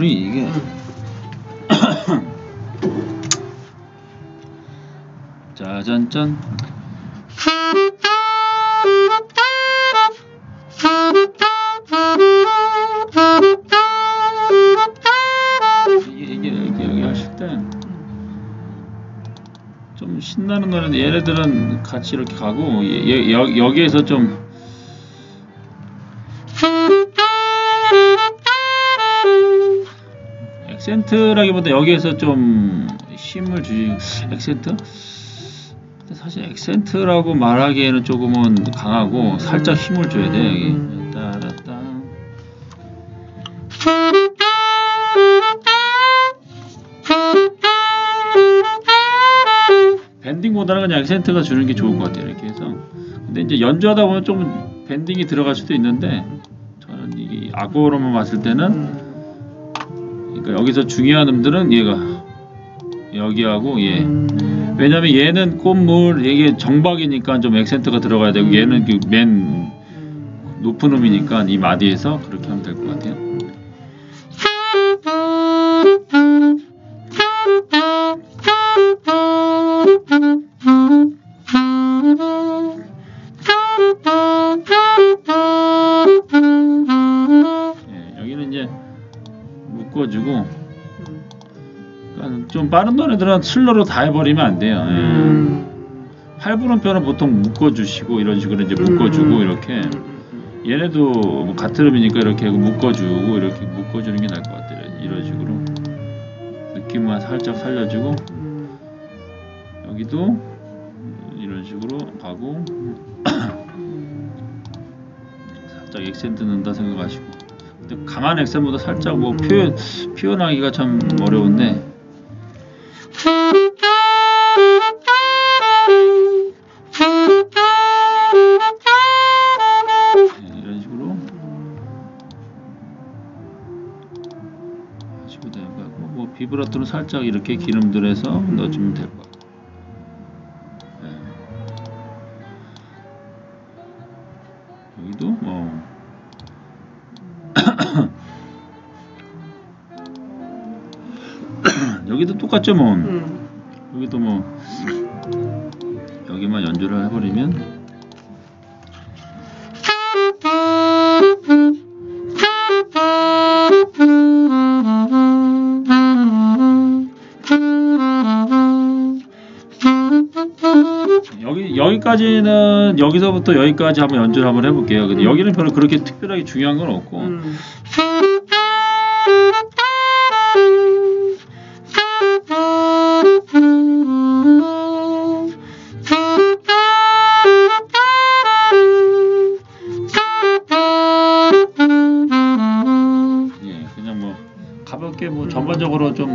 버물이 이게 짜잔짠. 이게 여기 하실 때 좀 신나는 노래는 얘네들은 같이 이렇게 가고 얘, 얘- 여, 여기에서 좀 액센트라기보다 여기에서 좀 힘을 주지. 액센트? 사실 액센트라고 말하기에는 조금은 강하고 살짝 힘을 줘야 돼 여기. 따라따 밴딩보다는 그냥 액센트가 주는 게 좋을 것 같아요 이렇게 해서. 근데 이제 연주하다 보면 좀 밴딩이 들어갈 수도 있는데 저는 이 악보로만 봤을 때는 그러니까 여기서 중요한 음들은 얘가 여기하고 얘. 왜냐면 얘는 꽃물 이게 정박이니까 좀 액센트가 들어가야 되고 얘는 그맨 높은 음이니까 이 마디에서 그렇게 하면 될 것 같아요. 좀 빠른 노래들은 슬로로 다 해버리면 안 돼요. 예. 8분음표는 보통 묶어주시고 이런 식으로 이제 묶어주고 이렇게. 얘네도 뭐 같은 음이니까 이렇게 묶어주고 이렇게 묶어주는 게 나을 것 같아요. 이런 식으로. 느낌만 살짝 살려주고. 여기도 이런 식으로 가고. 살짝 액센트 넣는다 생각하시고. 근데 가만 액센트보다 살짝 뭐 표현 표현하기가 참 어려운데 뭐 비브라토는 살짝 이렇게 기름들에서 넣어주면 될것 같고 네. 여기도 뭐. 여기도 똑같죠 뭐. 여기도 뭐. 여기만 연주를 해버리면 여기 여기까지는 여기서부터 여기까지 한번 연주를 한번 해볼게요. 근데 여기는 별로 그렇게 특별하게 중요한 건 없고 예 그냥 뭐 가볍게 뭐 전반적으로 좀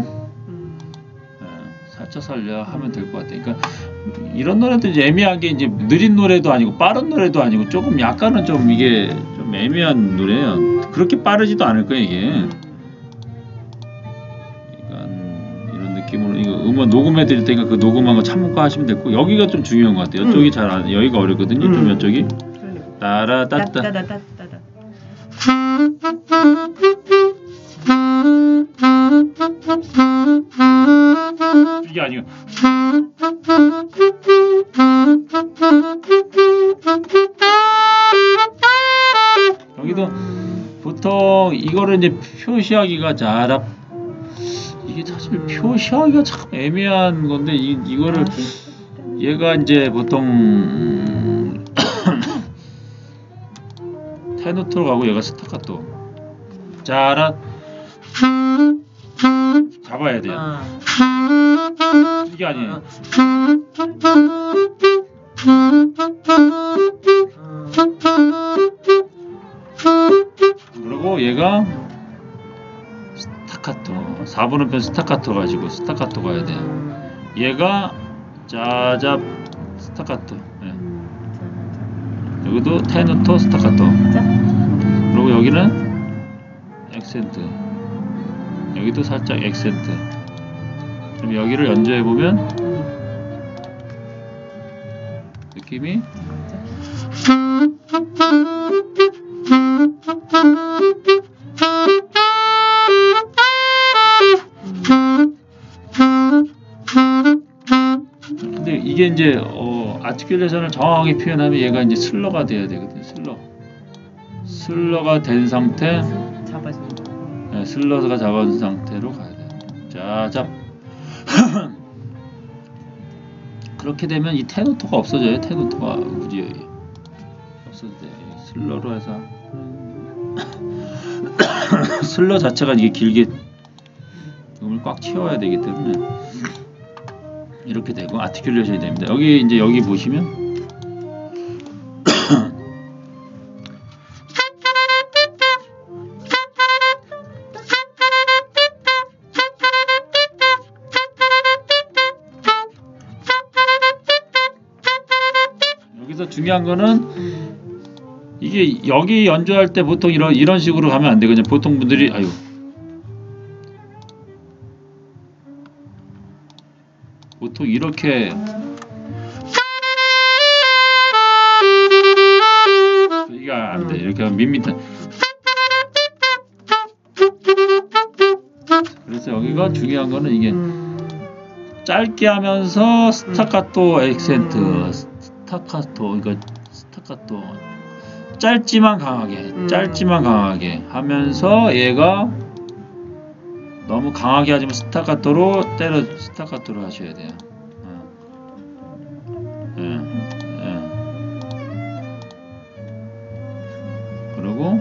예, 살짝 살려 하면 될 것 같아요. 그러니까 이런 노래도 이제 애매하게 이제 느린 노래도 아니고 빠른 노래도 아니고 조금 약간은 좀 이게 좀 애매한 노래예요. 그렇게 빠르지도 않을 거예요 이게. 그러니까 이런 느낌으로 이거 음원 녹음해 드릴 테니까 그 녹음한 거 참고 하시면 되고 여기가 좀 중요한 것 같아요. 이쪽이 잘 안, 여기가 어렵거든요. 좀 음. 이쪽이 따라따따. 이게 아니고 이거를 이제 표시하기가 자랍. 이게 사실 표시하기가 참 애매한 건데 이, 이거를 얘가 이제 보통 테노트로 가고 얘가 스타카토. 자라. 잡아야 돼요. 아. 이게 아니에요 얘가 스타카토 4분음표 스타카토 가지고 스타카토 가야 돼요 얘가 짜잡 스타카토. 예. 여기도 테너토 스타카토. 그리고 여기는 액센트. 여기도 살짝 액센트. 그럼 여기를 연주해 보면 느낌이 이게 이제 어, 아티큘레이션을 정확하게 표현하면 얘가 이제 슬러가 돼야 되거든요. 슬러. 슬러가 된 상태. 네, 슬러가 잡아준 상태로 가야 돼요. 자, 잡. 그렇게 되면 이 테노토가 없어져요. 테노토가 없어도 돼. 슬러로 해서 슬러 자체가 이게 길게 음을 꽉 채워야 되기 때문에 이렇게 되고 아티큘레이션이 됩니다. 여기 이제 여기 보시면 여기서 중요한 거는 이게 여기 연주할 때 보통 이런 이런 식으로 가면 안 되거든요. 보통 분들이 아유 보통 이렇게 이게 안 돼. 이렇게 하면 밋밋한. 그래서 여기가 중요한 거는 이게 음. 짧게 하면서 스타카토 액센트, 스타카토 이거 스타카토 짧지만 강하게, 음. 짧지만 강하게 하면서 얘가 너무 강하게 하지만 스타카토로 때려 스타카토로 하셔야 돼요. 어. 예, 예. 그리고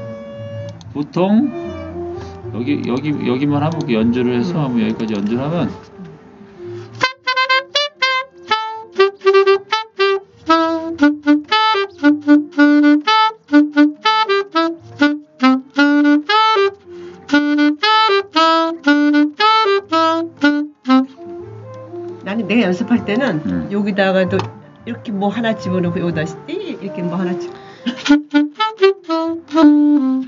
보통 여기 여기 여기만 하고 연주를 해서 음. 하면 여기까지 연주를 하면 여기다가도 이렇게 뭐 하나 집어넣고 여기다 띠 이렇게 뭐 하나 집.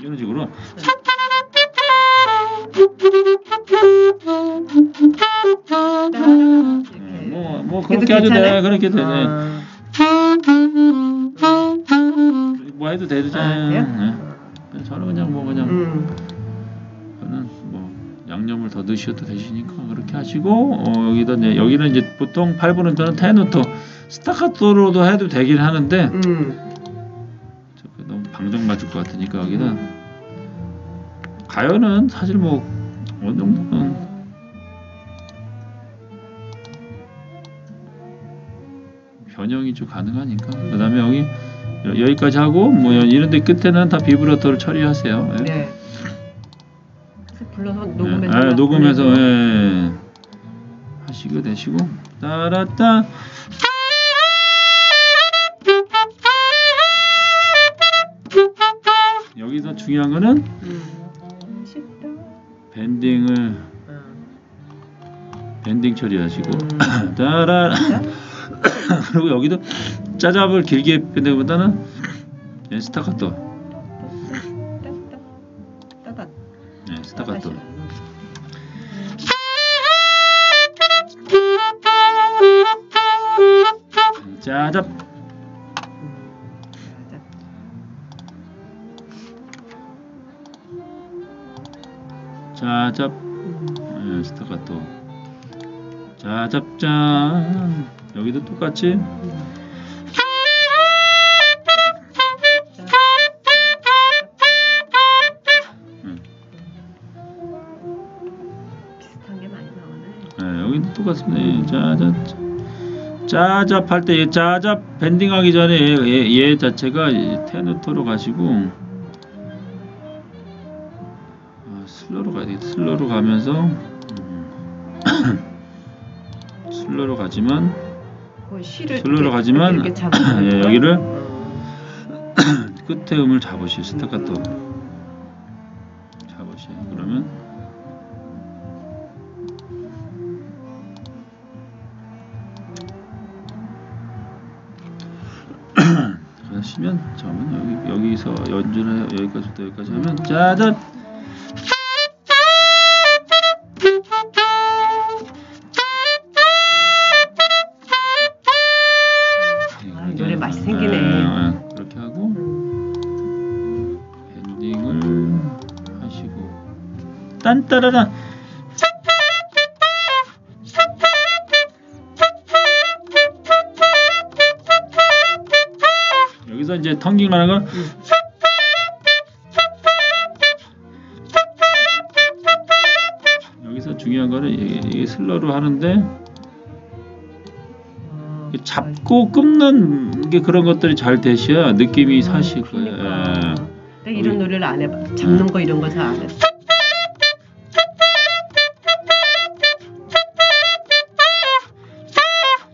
이런 식으로 이렇게. 뭐뭐 그래도 그렇게 해도 돼? 그렇게 되네 아. 뭐 해도 되잖아요 아? 네. 저는 그냥 뭐 그냥 음. 저는 뭐 양념을 더 넣으셔도 되시니까 그렇게 하시고 어, 여기다 이제 여기는 이제 보통 8분은 저는 테노토 스타카토로도 해도 되긴 하는데 음. 저거 너무 방정 맞을 것 같으니까 여기는 가요는 사실 뭐 어느 정도는 변형이 좀 가능하니까 그 다음에 여기 여- 여기까지 하고 뭐 이런데 끝에는 다 비브라토를 처리하세요 예. 네. 불러서 예, 녹음해서. 아, 막 녹음해서 보내고. 예. 하시고 되시고 따라따 여기서 중요한 거는 음. 밴딩을 어. 밴딩 처리하시고 음. 따라 자, 그리고 여기도 짜잡을 길게 빼기보다는 예, 스타카토 짜잡 짜잡 예, 스타카토. 짜잡짠 여기도 똑같이. 음. 비슷한 게 많이 나오네. 예, 여기도 똑같습니다. 예, 짜잡 짜잡 할 때 짜잡 밴딩하기 전에 얘, 얘 자체가 이 테너토로 가시고 아, 슬로로 가야 되겠다. 슬로로 가면서 음, 슬로로 가지만 슬로로 이렇게- 가지만 예, 여기를 어. 끝에 음을 잡으시오. 스타카토 또 여기까지 하면 짜잔. 네, 네, 딴따라라. 여기서 이제 텅깅 나는 건 슬로로 하는데 어, 이게 잡고 끊는 게 그런 것들이 잘 되셔야 느낌이 음, 사실 거예요. 그러니까. 예. 이런 노래를 안 해봐. 잡는 거 이런 거 잘안 해.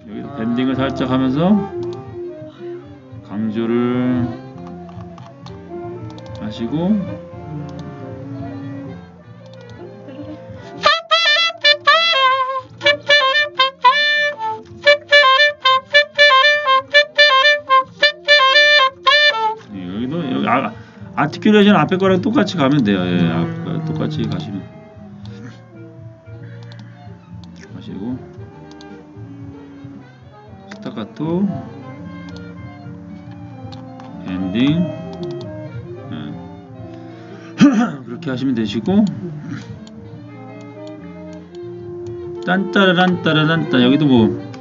여기서 밴딩을 살짝 하면서 강조를 하시고 아티큘레이션 앞에 거랑 똑같이 가면 돼요. 예, 앞에 거 똑같이 가시면. 하시고. 스타카토. 엔딩. 예. 그렇게 하시면 되시고. 딴따라란 따라란 따. 여기도 뭐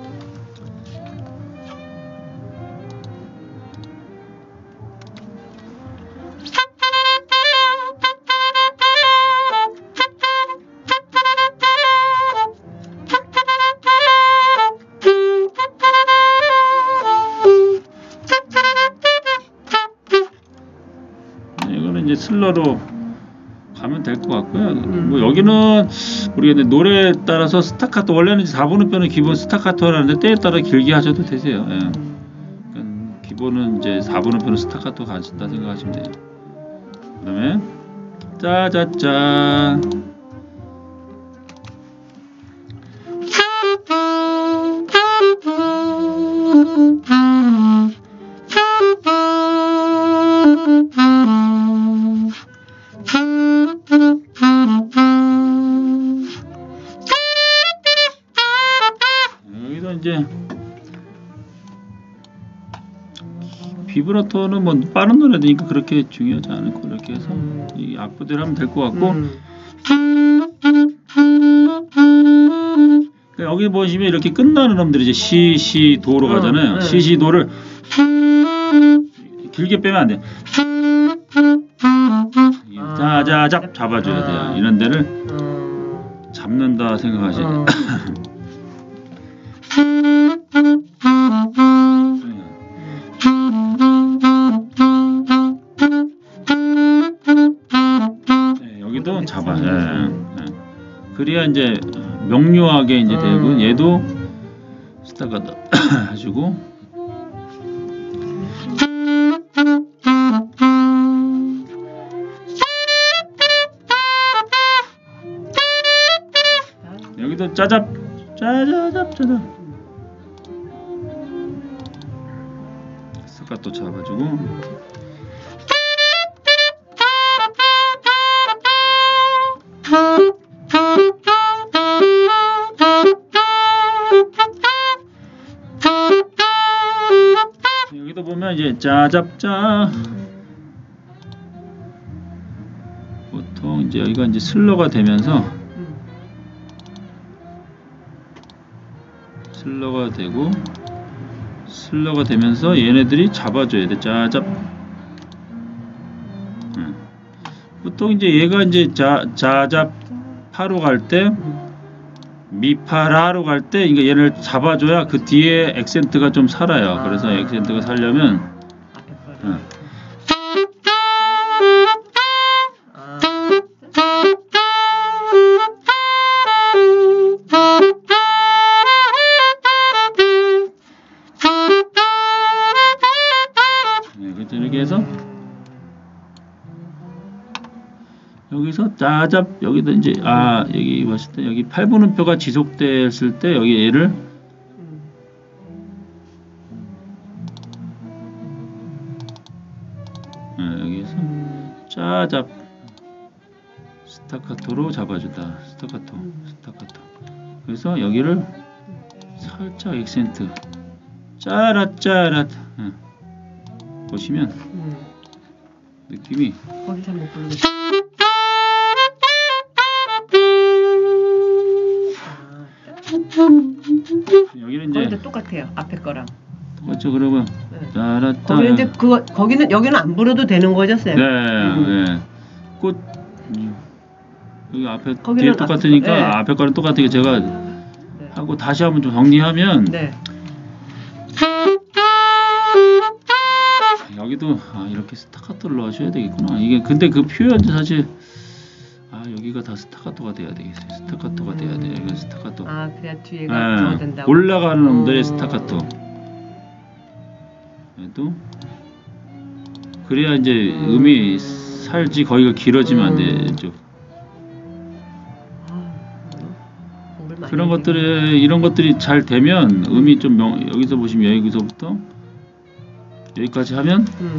모르겠는데 노래에 따라서 스타카토 원래는 4분음표는 기본 스타카토라는데 때에 따라 길게 하셔도 되세요. 예. 그러니까 기본은 이제 4분음표는 스타카토 가신다 생각하시면 돼요. 그다음에 짜자짜 비브라토는 뭐 빠른 노래니까 그렇게 중요하지 않을 거 이렇게 해서 이 악보대로 하면 될 것 같고 음. 그러니까 여기 보시면 이렇게 끝나는 음들이 이제 시, 시, 도로 어, 가잖아요. 네. 시, 시, 도를 길게 빼면 안 돼. 아. 자자잡 잡아줘야 돼요. 아. 이런 데를 어. 잡는다 생각하셔야 돼 그래야 이제 명료하게 이제 되고 음. 얘도 스타가다 하시고. 여기도 짜잡 짜자잡 짜잡 스카또 잡아주고 짜잡짜 보통 이제 여기가 이제 슬로가 되면서 음. 슬로가 되고 슬로가 되면서 얘네들이 잡아줘야 돼 짜잡 응. 보통 이제 얘가 이제 자 자잡 파로 갈 때 미파라로 갈 때 그러니까 얘를 잡아줘야 그 뒤에 액센트가 좀 살아요. 그래서 아. 액센트가 살려면. 네, 그렇죠. 이렇게 해서 여기서 짜잡 여기다 이제 아 여기 봤을 때 여기 8분음표가 지속됐을 때 여기 얘를 여기서 음. 짜잡 스타카토로 잡아준다 스타카토 스타카토 그래서 여기를 살짝 액센트 짜라짜라 응. 보시면 음. 느낌이 거기 잘못 부르겠어. 아, 여기는 이제 똑같아요. 앞에 거랑. 똑같죠 그러면. 거기는 이제 그거 거기는 여기는 안 불어도 되는 거죠, 쌤? 네, 음. 네. 꽃 음, 여기 앞에 뒤에 똑같으니까 네. 앞에 거는 똑같으니까 제가 네. 하고 다시 한번 좀 정리하면 네. 여기도 아 이렇게 스타카토를 넣으셔야 되겠구나. 이게 근데 그 표현도 사실 아 여기가 다 스타카토가 돼야 되겠어요. 스타카토가 돼야 돼요. 이건 스타카토. 아 그래야 뒤에가 된다고. 올라가는 놈들의 음. 스타카토. 얘도 그래야 이제 음. 음이 살지 거기가 길어지면 안 음. 되죠. 아, 그런 것들에 이런 것들이 잘 되면 음이 좀 명, 여기서 보시면 여기서부터 여기까지 하면 음.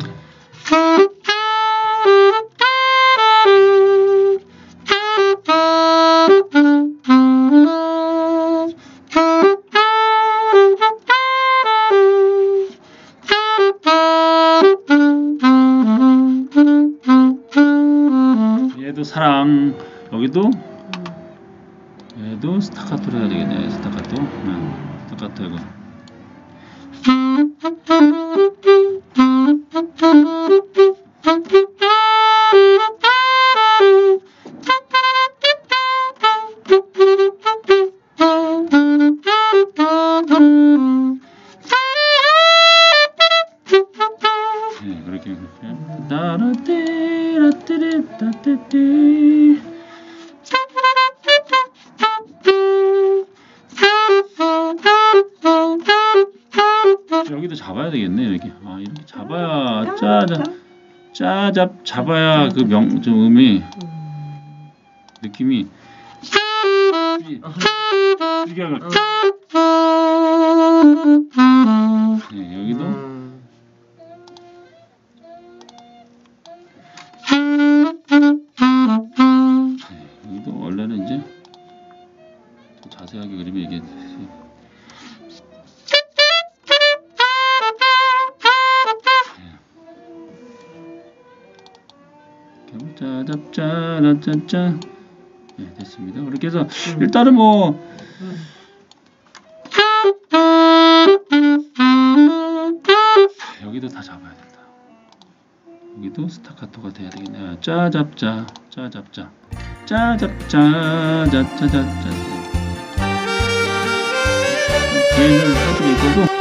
사랑. 여기도 음. 얘도 스타카토로 해야 되겠네. 스타카토? 네, 스타카토 이거. 네 그렇게. 그렇게 따라 따띠띠 여기도 잡아야 되겠네 이렇게 아 이렇게 잡아야 짜자 짜잡 잡아야 그명좀 음이 음. 느낌이 네, 여기도 자세하게 이게 네. 짜잡짜라짜짜 네 됐습니다 그렇게 해서 일단은 뭐 음. 여기도 다 잡아야 된다. 여기도 스타카토가 돼야 되겠네. 짜잡짜, 짜잡짜, 짜잡짜, 짜짜짜짜. 뒤에는 해드릴 거고.